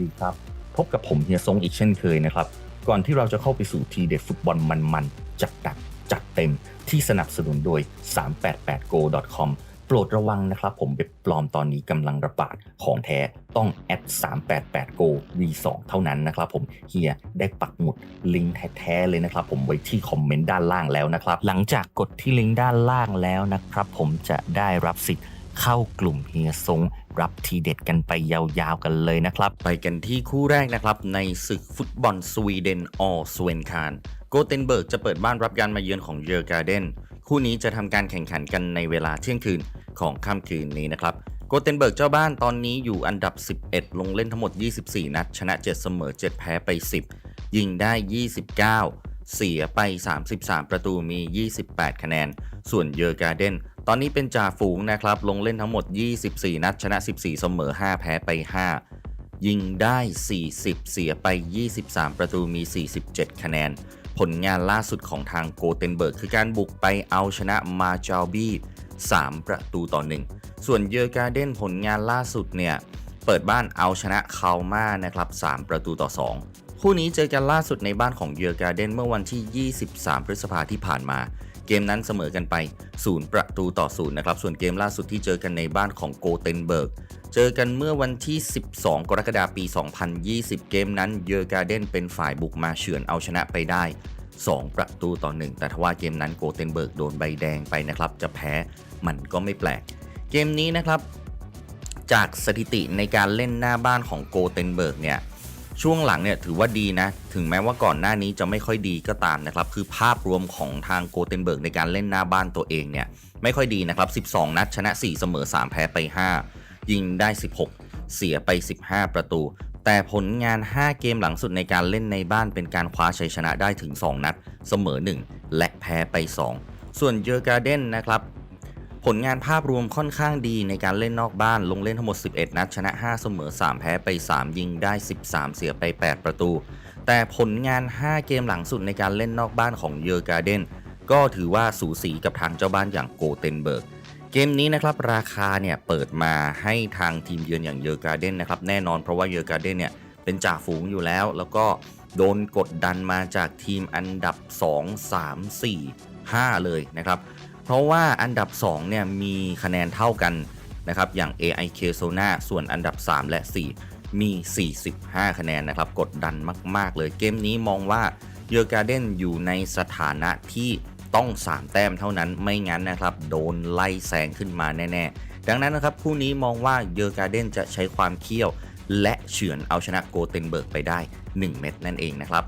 ดีครับ พบกับผมเฮียซงอีกเช่นเคยนะครับ ก่อนที่เราจะเข้าไปสู่ทีเด็ดฟุตบอลมันๆ จัดหนักจัดเต็มที่สนับสนุนโดย 388go.com โปรดระวังนะครับ ผมเว็บปลอมตอนนี้กำลังระบาดของแท้ต้อง at 388 go v2 เท่านั้นนะครับผมเฮียได้ปักหมุดลิงก์แท้ๆเลยนะครับ ผมไว้ที่คอมเมนต์ด้านล่างแล้วนะครับ หลังจากกดที่ลิงก์ด้านล่างแล้วนะครับ ผมจะได้รับสิทธิ์ เข้ากลุ่มเฮียซงรับทีเด็ดกันไปยาวๆกันเลยนะครับ ไปกันที่คู่แรกนะครับ ในศึกฟุตบอลสวีเดนออสเวนคารโกเทนเบิร์กจะเปิดบ้านรับการมาเยือนของเยอร์การ์เดนคู่นี้จะทำการแข่งขันกันในเวลาเที่ยงคืนของค่ำคืนนี้นะครับโกเทนเบิร์กเจ้าบ้านตอนนี้อยู่อันดับ 11 ลงเล่นทั้งหมด 24 นัด ชนะ 7 เสมอ 7 แพ้ไป 10 ยิงได้ 29 เสียไป 33 ประตูมี 28 คะแนน ส่วนเยอร์การ์เดน ตอนนี้เป็นจ่าฝูงนะครับ ลงเล่นทั้งหมด 24 นัด ชนะ 14 เสมอ 5 แพ้ไป 5 ยิงได้ 40 เสียไป 23 ประตูมี 47 คะแนน ผลงานล่าสุดของทางโกเทนเบิร์ก คือการบุกไปเอาชนะมาจาบี้ 3 ประตูต่อ 1 ส่วนเยอร์การ์เดนผลงานล่าสุดเนี่ย เปิดบ้านเอาชนะคาลมานะครับ 3 ประตูต่อ 2 คู่นี้เจอกันล่าสุดในบ้านของเยอร์การ์เดนเมื่อวันที่ 23 พฤษภาที่ผ่านมา เกมนั้นเสมอกันไป 0 ประตูต่อ 0 นะครับ ส่วนเกมล่าสุดที่เจอกันในบ้านของโกเทนเบิร์ก เจอกันเมื่อวันที่ 12 กรกฎาคมปี 2020 เกมนั้นเยอร์การ์เดนเป็นฝ่ายบุกมาเฉือนเอาชนะไปได้ 2 ประตูต่อ 1 แต่ทว่าเกมนั้นโกเทนเบิร์กโดนใบแดงไปนะครับ จะแพ้มันก็ไม่แปลก เกมนี้นะครับ จากสถิติในการเล่นหน้าบ้านของโกเทนเบิร์กเนี่ย ช่วงหลังเนี่ยถือว่าดีนะ ถึงแม้ว่าก่อนหน้านี้จะไม่ค่อยดีก็ตามนะครับ คือภาพรวมของทางโกเทนเบิร์กในการเล่นหน้าบ้านตัวเองเนี่ยไม่ค่อยดีนะครับ 12 นัดชนะ 4 เสมอ 3 แพ้ไป 5 ยิงได้ 16 เสียไป 15 ประตู แต่ผลงาน 5 เกมหลังสุดในการเล่นในบ้านเป็นการคว้าชัยชนะได้ถึง 2 นัด เสมอ 1 และแพ้ไป 2 ส่วนเยอร์การ์เดนนะครับ ผลงานภาพรวมค่อนข้างดีในการเล่นนอกบ้านลงเล่นทั้งหมด 11 นัด ชนะ 5 เสมอ 3 แพ้ไป 3 ยิงได้ 13 เสียไป 8 ประตู แต่ผลงาน 5 เกมหลังสุดในการเล่นนอกบ้านของเยอร์การ์เดนก็ถือว่าสูสีกับทางเจ้าบ้านอย่างโกเทนเบิร์กเกมนี้นะครับราคาเนี่ยเปิดมาให้ทางทีมเยือนอย่างเยอร์การ์เดนนะครับแน่นอนเพราะว่าเยอร์การ์เดนเนี่ยเป็นจ่าฝูงอยู่แล้ว แล้วก็โดนกดดันมาจากทีมอันดับ 2 3 4 5 เลยนะครับ เพราะว่าอันดับ2เนี่ยมีคะแนนเท่ากันนะครับอย่าง AIK Sona ส่วนอันดับ 3 และ 4 มี 45 คะแนนนะครับกดดันมาก ๆ เลยเกมนี้มองว่าเยอร์การ์เดนอยู่ในสถานะที่ต้อง 3 แต้มเท่านั้นไม่งั้นนะครับ โดนไล่แซงขึ้นมาแน่ ๆ ดังนั้นนะครับ คู่นี้มองว่าเยอร์การ์เดนจะใช้ความเขี้ยว และเฉือนเอาชนะโกเทนเบิร์กไปได้ 1 เม็ดนั่นเองนะครับ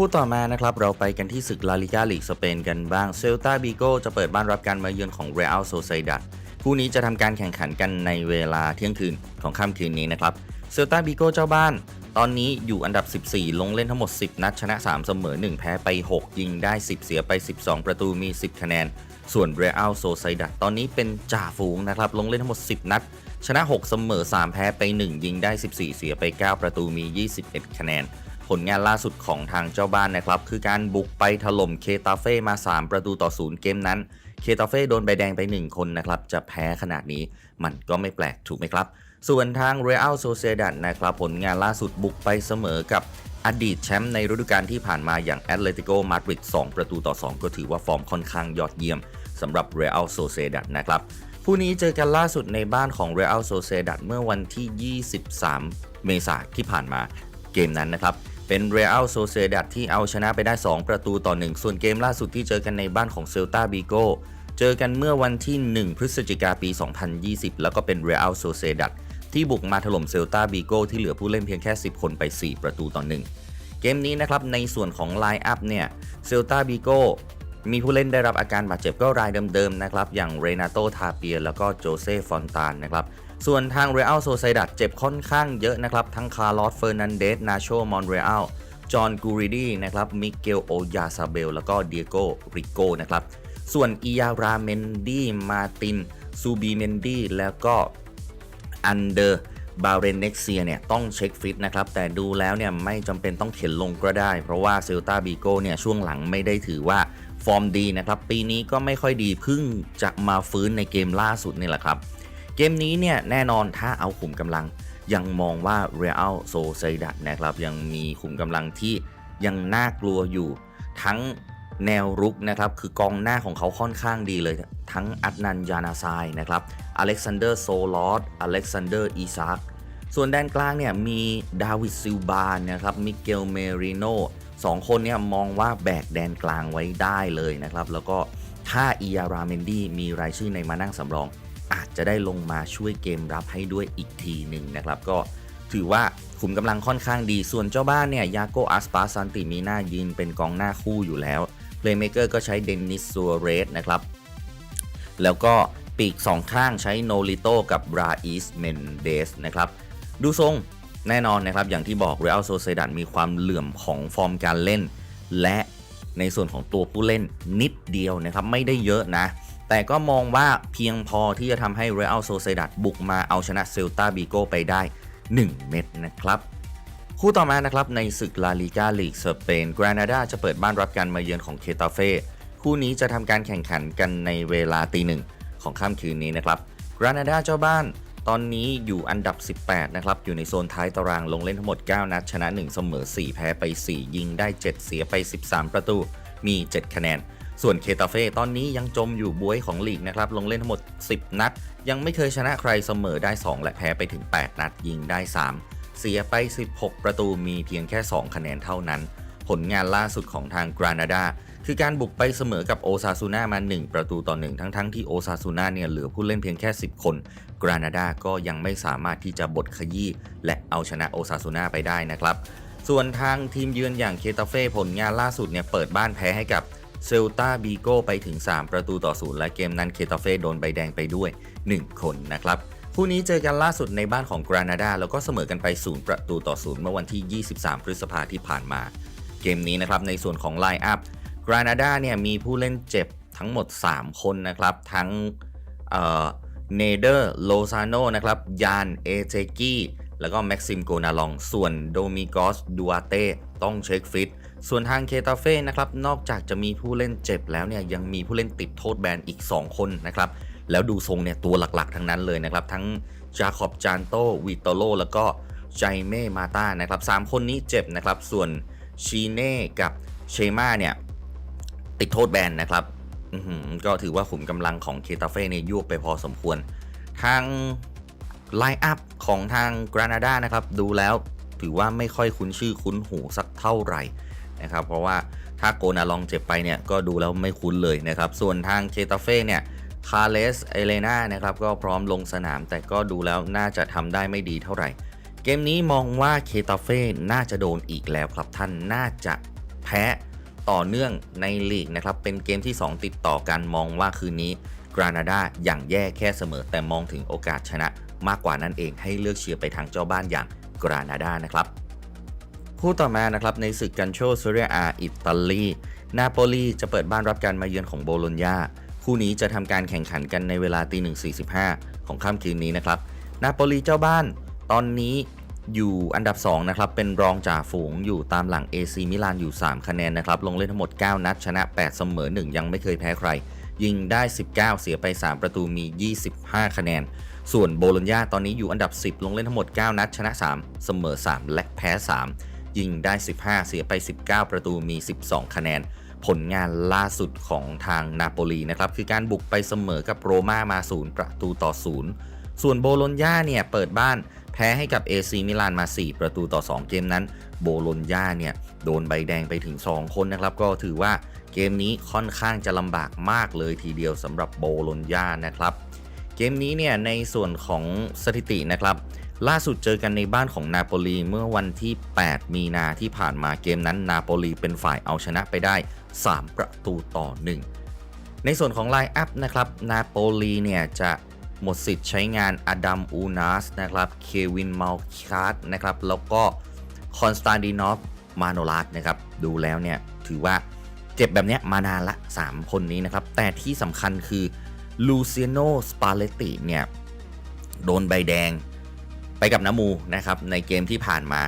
คู่ต่อมานะครับเราไปกันที่ศึกลาลิกาลีกสเปนกันบ้างเซลตาบิโกจะเปิดบ้านรับการมาเยือนของเรอัลโซไซดัดคู่นี้จะทำการแข่งขันกันในเวลาเที่ยงคืนของค่ำคืนนี้นะครับเซลตาบิโกเจ้าบ้าน ตอนนี้อยู่อันดับ 14 ลงเล่นทั้งหมด 10 นัดชนะ 3 เสมอ 1 แพ้ไป 6 ยิงได้ 10 เสียไป 12 ประตูมี 10 คะแนน ส่วนเรอัลโซไซดัดตอนนี้เป็นจ่าฝูงนะครับลงเล่นทั้งหมด 10 นัด ชนะ 6 เสมอ 3 แพ้ไป 1 ยิงได้ 14 เสียไป 9 ประตูมี 21 คะแนน ผลงานล่าสุดของทางเจ้าบ้านนะครับ คือการบุกไปถล่มเคตาเฟ่มา 3 ประตูต่อ0เกมนั้น เคตาเฟ่โดนใบแดงไป 1 คนนะครับ จะแพ้ขนาดนี้มันก็ไม่แปลกถูกไหมครับ ส่วนทางเรอัลโซเซดัดนะครับ ผลงานล่าสุดบุกไปเสมอกับอดีตแชมป์ในฤดูกาลที่ผ่านมาอย่างแอตเลติโกมาดริด2ประตูต่อ 2 ก็ถือว่าฟอร์มค่อนข้างยอดเยี่ยมสำหรับเรอัลโซเซดัดนะครับคู่นี้เจอกันล่าสุดในบ้านของเรอัลโซเซดัดเมื่อวันที่ 23 เมษายนที่ผ่านมาเกมนั้นนะครับ เป็นเรอัลโซเซดัดที่เอาชนะไปได้ 2 ประตูต่อ 1 ส่วนเกมล่าสุดที่เจอกันในบ้านของเซลตาบิโกเจอกันเมื่อวันที่ 1 พฤศจิกาปี 2020 แล้วก็เป็นเรอัลโซเซดัดที่บุกมาถล่มเซลตาบิโกที่เหลือผู้เล่นเพียงแค่ 10 คนไป 4 ประตูต่อ 1 เกมนี้นะครับในส่วนของไลน์อัพเนี่ยเซลตาบิโกมีผู้เล่นได้รับอาการบาดเจ็บก็รายเดิมๆนะครับอย่างเรนาโตทาเปียแล้วก็โจเซ่ฟอนตานนะครับ ส่วนทางเรอัลโซไซดัดเจ็บค่อนข้างเยอะนะครับ ทั้งคาร์ลอสเฟอร์นันเดสนาโชมอนเรอัลจอห์นกูริดีนะครับมิเกลโอยาซาเบล แล้วก็เดียโกริโกนะครับ ส่วนอียาราเมนดีมาตินซูบีเมนดีแล้วก็อันเดอร์บาเรนเน็กเซียเนี่ยต้องเช็คฟิตนะครับ แต่ดูแล้วเนี่ยไม่จำเป็นต้องเข็นลงก็ได้ เพราะว่าเซลตาบีโกเนี่ยช่วงหลังไม่ได้ถือว่าฟอร์มดีนะครับ ปีนี้ก็ไม่ค่อยดีเพิ่งจะมาฟื้นในเกมล่าสุดนี่แหละครับ เกมนี้เนี่ยแน่นอนถ้าเอาขุมกำลังยังมองว่า Real Sociedad นะครับยังมีขุมกำลังที่ยังน่ากลัวอยู่ทั้งแนวรุกนะครับคือกองหน้าของเขาค่อนข้างดีเลย ทั้งอัดนันยานาซายนะครับอเล็กซานเดอร์โซลอสอเล็กซานเดอร์อีซากส่วนแดนกลางเนี่ยมีดาวิดซิลบานะครับมิเกลเมริโนสองคนเนี่ยมองว่าแบกแดนกลางไว้ได้เลยนะครับ แล้วก็ถ้าอียาราเมนดี้มีรายชื่อในมานั่งสำรอง อาจจะได้ลงมาช่วยเกมรับให้ด้วยอีกทีหนึ่งนะครับ ก็ถือว่าขุมกำลังค่อนข้างดี ส่วนเจ้าบ้านเนี่ยยาโกอัสปาซันติมีหน้ายืนเป็นกองหน้าคู่อยู่แล้วเพลย์เมเกอร์ก็ใช้เดนนิสซัวเรสนะครับ แล้วก็ปีกสองข้างใช้โนลิโตกับราอิสเมนเดสนะครับ ดูทรงแน่นอนนะครับ อย่างที่บอก Real Sociedad มีความเหลื่อมของฟอร์มการเล่น และในส่วนของตัวผู้เล่นนิดเดียวนะครับ ไม่ได้เยอะนะ แต่ก็มองว่าเพียงพอที่จะทำให้ Real Sociedad บุกมาเอาชนะเซลตาบิโกไปได้ 1 เม็ดนะครับคู่ต่อมานะครับในศึกลาลิกาลีกสเปนกรานาดาจะเปิดบ้านรับการมาเยือนของเคตาเฟ่คู่นี้จะทำการแข่งขันกันในเวลาตีหนึ่งของค่ำคืนนี้นะครับกรานาดาเจ้าบ้านตอนนี้อยู่อันดับ 18 นะครับ อยู่ในโซนท้ายตารางลงเล่นทั้งหมด 9 นัด ชนะ 1 เสมอ 4 แพ้ไป 4 ยิงได้ 7 เสียไป 13 ประตู มี 7 คะแนน ส่วนเคตาเฟ่ตอนนี้ยังจมอยู่บวยของลีกนะครับ ลงเล่นทั้งหมด 10 นัด ยังไม่เคยชนะใครเสมอได้ 2 และแพ้ไปถึง 8 นัด ยิงได้ 3 เสียไป 16 ประตูมีเพียงแค่ 2 คะแนนเท่านั้น ผลงานล่าสุดของทางกรานาดาคือการบุกไปเสมอกับโอซาซูน่ามา 1 ประตูต่อ 1 ทั้งๆทที่โอซาซูน่าเนี่ยเหลือผู้เล่นเพียงแค่ 10 คน กรานาดาก็ยังไม่สามารถที่จะบดขยี้และเอาชนะโอซาซูน่าไปได้นะครับ ส่วนทางทีมเยือนอย่างเคตาเฟ่ผลงานล่าสุดเนี่ยเปิดบ้านแพ้ให้กับ เซลตาบีโก้ไปถึง 3 ประตูต่อศูนย์และเกมนั้นเคตาเฟ่โดนใบแดงไปด้วย 1 คนนะครับคู่นี้เจอกันล่าสุดในบ้านของกรานาดาแล้วก็เสมอกันไป 0 ประตูต่อศูนย์เมื่อวันที่ 23 พฤษภาที่ผ่านมา เกมนี้นะครับในส่วนของไลน์อัพกรานาดาเนี่ยมีผู้เล่นเจ็บทั้งหมด 3 คนนะครับ ทั้งเนเดอร์โลซาโนนะครับยานเอเจกี้แล้วก็แม็กซิมโกนาลอง ส่วนโดมิกอสดูอาเต้ต้องเช็คฟิต ส่วนทางเคตาเฟ่นะครับนอกจากจะมีผู้เล่นเจ็บแล้วเนี่ยยังมีผู้เล่นติดโทษแบนอีก 2 คนนะครับแล้วดูทรงเนี่ยตัวหลักๆ ทั้งนั้นเลยนะครับ ทั้งจาคอบจานโตวิตโตโลแล้วก็ไจเม่มาตานะครับสามคนนี้เจ็บนะครับ ส่วนชีเน่กับเชมาเนี่ยติดโทษแบนนะครับก็ถือว่าขุมกำลังของเคตาเฟ่เนี่ยยวบไปพอสมควร ทางไลน์อัพของทางกรานาดานะครับ ดูแล้วถือว่าไม่ค่อยคุ้นชื่อคุ้นหูสักเท่าไหร่ นะครับ เพราะว่าถ้าโกนาลองเจ็บไปเนี่ยก็ดูแล้วไม่คุ้นเลยนะครับ ส่วนทางเคตาเฟ่เนี่ยคาเลสเอเลนานะครับก็พร้อมลงสนามแต่ก็ดูแล้วน่าจะทำได้ไม่ดีเท่าไหร่ เกมนี้มองว่าเคตาเฟ่น่าจะโดนอีกแล้วครับท่านน่าจะแพ้ต่อเนื่องในลีกนะครับ เป็นเกมที่ 2 ติดต่อกันมองว่าคืนนี้กรานาดาอย่างแย่แค่เสมอ แต่มองถึงโอกาสชนะมากกว่านั้นเองให้เลือกเชียร์ไปทางเจ้าบ้านอย่างกรานาดานะครับ คู่ต่อมานะครับในศึกกันโชเซเรียอาอิตาลีนาโปลีจะเปิดบ้านรับการมาเยือนของโบโลญญาคู่นี้จะทำการแข่งขันกันในเวลาตีหนึ่งสี่สิบห้าของค่ำคืนนี้นะครับนาโปลีเจ้าบ้านตอนนี้อยู่อันดับ2นะครับเป็นรองจ่าฝูงอยู่ตามหลัง AC มิลานอยู่ 3 คะแนนนะครับลงเล่นทั้งหมด 9 นัดชนะ 8 เสมอ 1 ยังไม่เคยแพ้ใคร ยิงได้ 19 เสียไป 3 ประตูมี 25 คะแนน ส่วนโบโลญญาตอนนี้อยู่อันดับ 10 ลงเล่นทั้งหมด 9 นัดชนะ 3 เสมอ 3 และแพ้ 3 ยิงได้ 15 เสียไป 19 ประตูมี 12 คะแนน ผลงานล่าสุดของทางนาโปลีนะครับ คือการบุกไปเสมอกับโรม่ามา 0 ประตูต่อ 0 ส่วนโบโลญญาเนี่ยเปิดบ้านแพ้ให้กับ AC มิลานมา 4 ประตูต่อ 2 เกมนั้น โบโลญญาเนี่ยโดนใบแดงไปถึง 2 คนนะครับ ก็ถือว่าเกมนี้ค่อนข้างจะลำบากมากเลยทีเดียวสำหรับโบโลญญานะครับ เกมนี้เนี่ยในส่วนของสถิตินะครับ ล่าสุดเจอกันในบ้านของนาโปลีเมื่อวันที่ 8 มีนาที่ผ่านมาเกมนั้นนาโปลีเป็นฝ่ายเอาชนะไปได้ 3 ประตูต่อ 1 ในส่วนของไลน์อัพนะครับนาโปลีเนี่ยจะหมดสิทธิ์ใช้งานอดัมอูนัสนะครับเควินมัลคาร์ดนะครับแล้วก็คอนสแตนตินอฟมาโนลัสนะครับดูแล้วเนี่ยถือว่าเจ็บแบบเนี้ยมานานละ 3 คนนี้นะครับ แต่ที่สำคัญคือลูเซียโนสปาเลติเนี่ยโดนใบแดง ไปกับน้ำมูนะครับในเกมที่ผ่านมา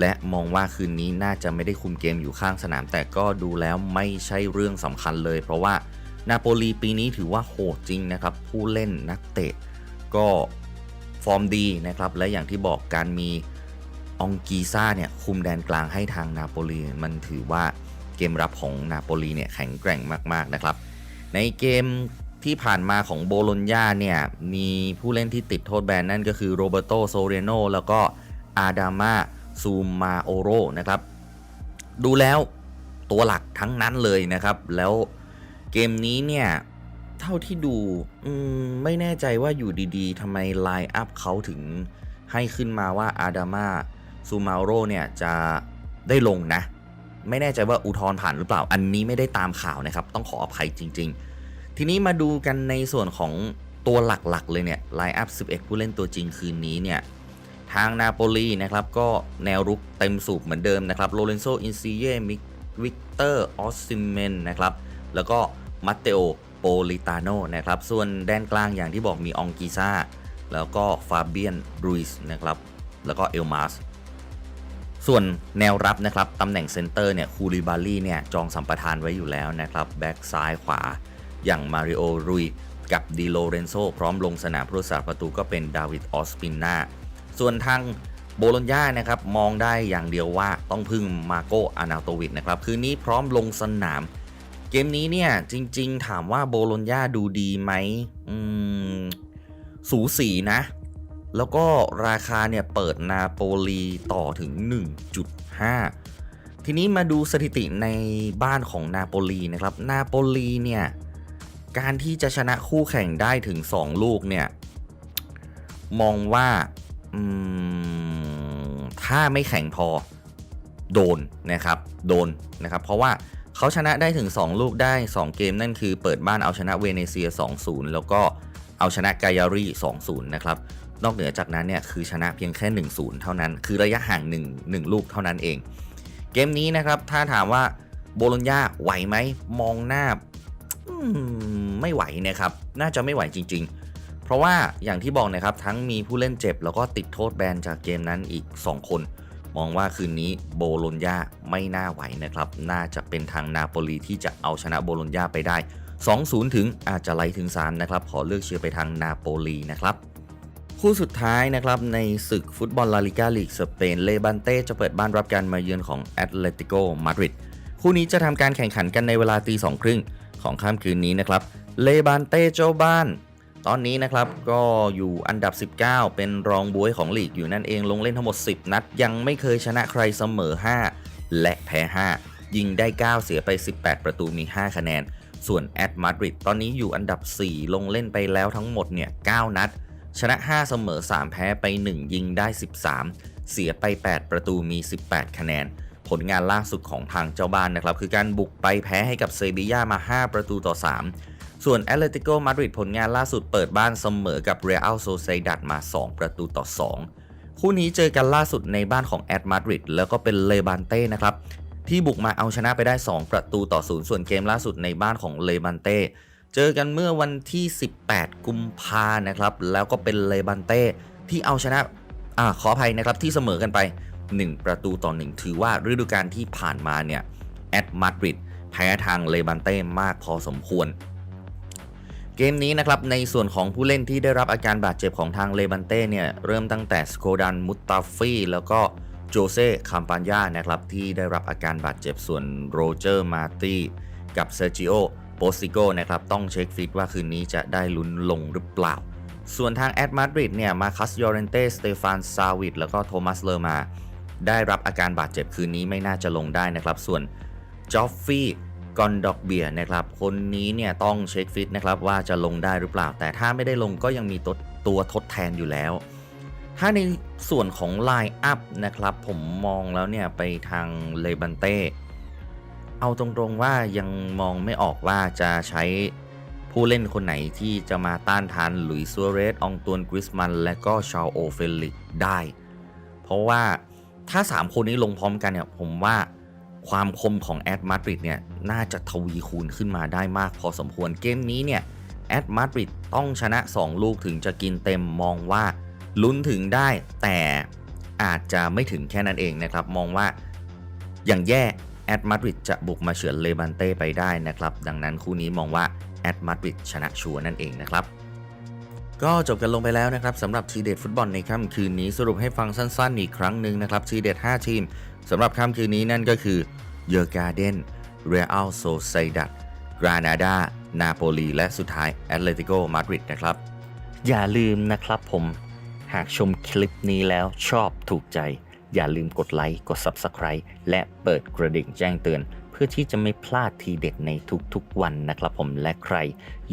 และมองว่าคืนนี้น่าจะไม่ได้คุมเกมอยู่ข้างสนาม แต่ก็ดูแล้วไม่ใช่เรื่องสำคัญเลย เพราะว่านาโปลีปีนี้ถือว่าโหดจริงนะครับ ผู้เล่นนักเตะ ก็ฟอร์มดีนะครับ และอย่างที่บอกการมีองกีซ่าเนี่ยคุมแดนกลางให้ทางนาโปลีมันถือว่าเกมรับของนาโปลีเนี่ยแข็งแกร่งมากๆนะครับ ในเกม ที่ผ่านมาของโบโลญญาเนี่ย มีผู้เล่นที่ติดโทษแบนนั่นก็คือโรเบโตโซเรโนแล้วก็อาดามาซูมาโอโรนะครับ ดูแล้วตัวหลักทั้งนั้นเลยนะครับ แล้วเกมนี้เนี่ย เท่าที่ดูไม่แน่ใจว่าอยู่ดีๆทำไมไลน์อัพเขาถึงให้ขึ้นมาว่าอาดามาซูมาโรเนี่ยจะได้ลงนะ ไม่แน่ใจว่าอุทธรณ์ผ่านหรือเปล่าอันนี้ไม่ได้ตามข่าวนะครับ ต้องขออภัยจริง ๆ ทีนี้มาดูกันในส่วนของตัวหลักๆ เลยเนี่ยไลน์อัพ 11 ผู้เล่นตัวจริงคืนนี้เนี่ยทางนาโปลีนะครับก็แนวรุกเต็มสูบเหมือนเดิมนะครับโลเรนโซอินซิเย่มิกวิกเตอร์ออสซิเมนนะครับแล้วก็มัตเตโอโปลิตาโนนะครับส่วนแดนกลางอย่างที่บอกมีองกิซ่าแล้วก็ฟาเบียนรูอิสนะครับแล้วก็เอลมาสส่วนแนวรับนะครับตำแหน่งเซนเตอร์เนี่ยคูริบาลีเนี่ยจองสัมปทานไว้อยู่แล้วนะครับแบ็กซ้ายขวา อย่างมาริโอรุยกับดิโลเรนโซพร้อมลงสนามผู้รักษาประตูก็เป็นดาวิดออสปินนาส่วนทางโบโลญญานะครับมองได้อย่างเดียวว่าต้องพึ่งมาโกอานาโตวิดนะครับคืนนี้พร้อมลงสนาม เกมนี้เนี่ยจริง ๆ ถามว่าโบโลญญาดูดีไหมอืมสูสีนะ แล้วก็ราคาเนี่ยเปิดนาโปลีต่อถึง 1.5 ทีนี้มาดูสถิติในบ้านของนาโปลีนะครับนาโปลีเนี่ย การที่จะชนะคู่แข่งได้ถึง 2 ลูกเนี่ย มองว่าถ้าไม่แข่งพอโดนนะครับโดนนะครับ เพราะว่าเขาชนะได้ถึง 2 ลูกได้ 2 เกมนั่นคือเปิดบ้านเอาชนะเวเนเซีย 2-0 แล้วก็เอาชนะกายารี2-0 นะครับ นอกเหนือจากนั้นเนี่ยคือชนะเพียงแค่ 1-0 เท่านั้น คือระยะห่าง 1 1 ลูกเท่านั้นเอง เกมนี้นะครับถ้าถามว่าโบโลญญาไหวไหมมองหน้า ไม่ไหวนะครับ น่าจะไม่ไหวจริง ๆ เพราะว่าอย่างที่บอกนะครับ ทั้งมีผู้เล่นเจ็บ แล้วก็ติดโทษแบนจากเกมนั้นอีก 2 คน มองว่าคืนนี้โบโลญญาไม่น่าไหวนะครับ น่าจะเป็นทางนาโปลีที่จะเอาชนะโบโลญญาไปได้ 2-0 ถึงอาจจะไล่ถึง3นะครับ ขอเลือกเชียร์ไปทางนาโปลีนะครับคู่สุดท้ายนะครับในศึกฟุตบอลลาลิกาลีกสเปนเลบันเต้จะเปิดบ้านรับการมาเยือนของแอตเลติโกมาดริดคู่นี้จะทำการแข่งขันกันในเวลาตีสองครึ่ง ของค่ำคืนนี้นะครับ เลบันเต้เจ้าบ้าน ตอนนี้นะครับก็อยู่อันดับ 19 เป็นรองบวยของลีกอยู่นั่นเองลงเล่นทั้งหมด 10 นัด ยังไม่เคยชนะใครเสมอ 5 และแพ้ 5 ยิงได้ 9 เสียไป 18 ประตูมี 5 คะแนน ส่วนแอตมาดริดตอนนี้อยู่อันดับ 4 ลงเล่นไปแล้วทั้งหมดเนี่ย 9 นัด ชนะ 5 เสมอ 3 แพ้ไป 1 ยิงได้ 13 เสียไป 8 ประตูมี 18 คะแนน ผลงานล่าสุดของทางเจ้าบ้านนะครับ คือการบุกไปแพ้ให้กับเซบีย่ามา 5 ประตูต่อ 3 ส่วนแอตเลติโกมาดริดผลงานล่าสุดเปิดบ้านเสมอกับเรอัลโซเซดัดมา 2 ประตูต่อ 2 คู่นี้เจอกันล่าสุดในบ้านของแอตมาดริดแล้วก็เป็นเลบานเต้นะครับที่บุกมาเอาชนะไปได้ 2 ประตูต่อ 0 ส่วนเกมล่าสุดในบ้านของเลบันเต้ เจอกันเมื่อวันที่ 18 กุมภานะครับ แล้วก็เป็นเลบันเต้ที่เอาชนะ อ่า ขออภัยนะครับที่เสมอกันไป 1 ประตูต่อ 1 ถือว่าฤดูกาลที่ผ่านมาเนี่ยแอตมาดริดแพ้ทางเลบันเต้มากพอสมควร เกมนี้นะครับในส่วนของผู้เล่นที่ได้รับอาการบาดเจ็บของทางเลบันเต้เนี่ยเริ่มตั้งแต่สโคดันมุตตาฟีแล้วก็โจเซ่คามปานยานะครับที่ได้รับอาการบาดเจ็บส่วนโรเจอร์มาร์ตี้กับเซอร์จิโอโปซิโกนะครับต้องเช็คฟิตว่าคืนนี้จะได้ลุ้นลงหรือเปล่า ส่วนทางแอตมาดริดเนี่ยมาคัสยอเรนเต้สเตฟานซาวิดแล้วก็โทมัสเลอร์มา ได้รับอาการบาดเจ็บคืนนี้ไม่น่าจะลงได้นะครับ ส่วนจอฟฟี่กอนดอกเบียนะครับ คนนี้เนี่ยต้องเช็คฟิตนะครับว่าจะลงได้หรือเปล่า แต่ถ้าไม่ได้ลงก็ยังมีตัวตัวทดแทนอยู่แล้ว ถ้าในส่วนของไลน์อัพนะครับ ผมมองแล้วเนี่ยไปทางเลบันเต้เอาตรงๆว่ายังมองไม่ออกว่าจะใช้ผู้เล่นคนไหนที่จะมาต้านทานหลุยส์ซัวเรสอองตวนกริสมัน และก็ชาโอเฟลิกได้ เพราะว่า ถ้า 3 คนนี้ลงพร้อมกันเนี่ยผมว่าความคมของแอดมาดริดเนี่ยน่าจะทวีคูณขึ้นมาได้มากพอสมควรเกมนี้เนี่ยแอดมาดริดต้องชนะ 2 ลูกถึงจะกินเต็มมองว่าลุ้นถึงได้แต่อาจจะไม่ถึงแค่นั้นเองนะครับ มองว่าอย่างแย่แอดมาดริดจะบุกมาเฉือนเลบันเต้ไปได้นะครับ ดังนั้นคู่นี้มองว่าแอดมาดริดชนะชัวร์นั่นเองนะครับ ก็จบกันลงไปแล้วนะครับสำหรับทีเด็ดฟุตบอลในค่ำคืนนี้สรุปให้ฟังสั้นๆ อีกครั้งหนึ่งนะครับทีเด็ด5 ทีมสำหรับค่ำคืนนี้นั่นก็คือเยอร์การ์เดนเรอัลโซไซดัดกรานาดานาโปลีและสุดท้ายแอตเลติโกมาดริดนะครับ อย่าลืมนะครับผม หากชมคลิปนี้แล้วชอบถูกใจ อย่าลืมกดไลค์กด Subscribe และเปิดกระดิ่งแจ้งเตือน พื่อที่จะไม่พลาดทีเด็ดในทุกๆวันนะครับผมและใคร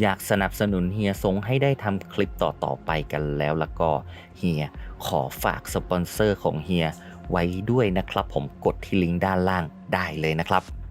อยากสนับสนุนเฮียสงให้ได้ทำคลิปต่อๆไปกันแล้วแล้วก็เฮียขอฝากสปอนเซอร์ของเฮียไว้ด้วยนะครับผมกดที่ลิงก์ด้านล่างได้เลยนะครับ